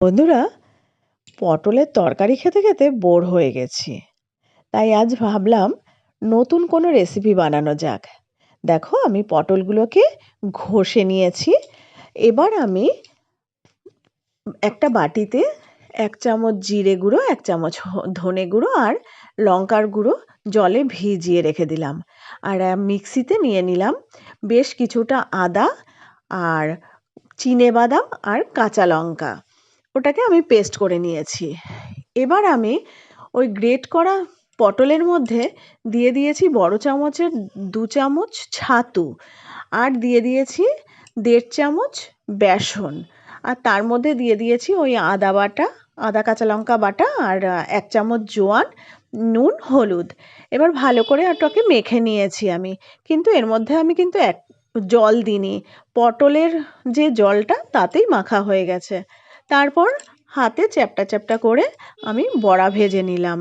বন্ধুরা, পটলের তরকারি খেতে খেতে বোর হয়ে গেছি। তাই আজ ভাবলাম নতুন কোনো রেসিপি বানানো যাক। দেখো, আমি পটলগুলোকে ঘষে নিয়েছি। এবার আমি একটা বাটিতে এক চামচ জিরে গুঁড়ো, এক চামচ ধনে গুঁড়ো আর লঙ্কার গুঁড়ো জলে ভিজিয়ে রেখে দিলাম। আর মিক্সিতে নিয়ে নিলাম বেশ কিছুটা আদা আর চিনে বাদাম আর কাঁচা লঙ্কা। ওটাকে আমি পেস্ট করে নিয়েছি। এবার আমি ওই গ্রেট করা পটলের মধ্যে দিয়ে দিয়েছি বড় চামচের দু চামচ ছাতু আর দিয়ে দিয়েছি দেড় চামচ বেসন। আর তার মধ্যে দিয়ে দিয়েছি ওই আদা বাটা, আদা কাঁচা লঙ্কা বাটা আর এক চামচ জোয়ান, নুন, হলুদ। এবার ভালো করে ওটাকে মেখে নিয়েছি আমি। কিন্তু এর মধ্যে আমি কিন্তু এক জল দিইনি। পটলের যে জলটা তাতেই মাখা হয়ে গেছে। তারপর হাতে চ্যাপটা চ্যাপটা করে আমি বড়া ভেজে নিলাম।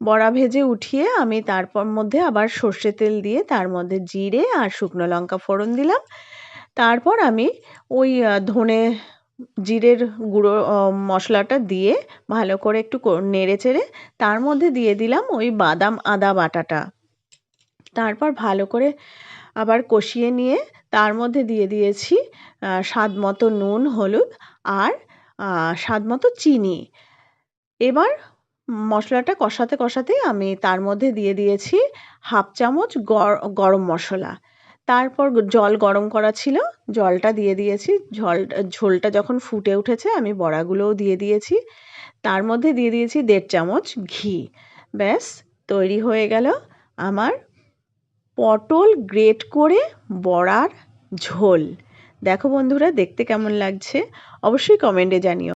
বড়া ভেজে উঠিয়ে আমি তারপর মধ্যে আবার সর্ষে তেল দিয়ে তার মধ্যে জিরে আর শুকনো লঙ্কা ফোড়ন দিলাম। তারপর আমি ওই ধনে জিরের গুঁড়ো মশলাটা দিয়ে ভালো করে একটু নেড়ে চেড়ে তার মধ্যে দিয়ে দিলাম ওই বাদাম আদা বাটাটা। তারপর ভালো করে আবার কষিয়ে নিয়ে তার মধ্যে দিয়ে দিয়েছি স্বাদ মতো নুন, হলুদ আর স্বাদ মতো চিনি। এবার মশলাটা কষাতে কষাতে আমি তার মধ্যে দিয়ে দিয়েছি হাফ চামচ গরম মশলা। তারপর জল গরম করা ছিল, জলটা দিয়ে দিয়েছি। ঝল, ঝোলটা যখন ফুটে উঠেছে আমি বড়াগুলোও দিয়ে দিয়েছি। তার মধ্যে দিয়ে দিয়েছি দেড় চামচ ঘি। ব্যাস, তৈরি হয়ে গেল আমার পটল গ্রেট করে বড়ার ঝোল। দেখো বন্ধুরা দেখতে কেমন লাগছে? অবশ্যই কমেন্টে জানিও।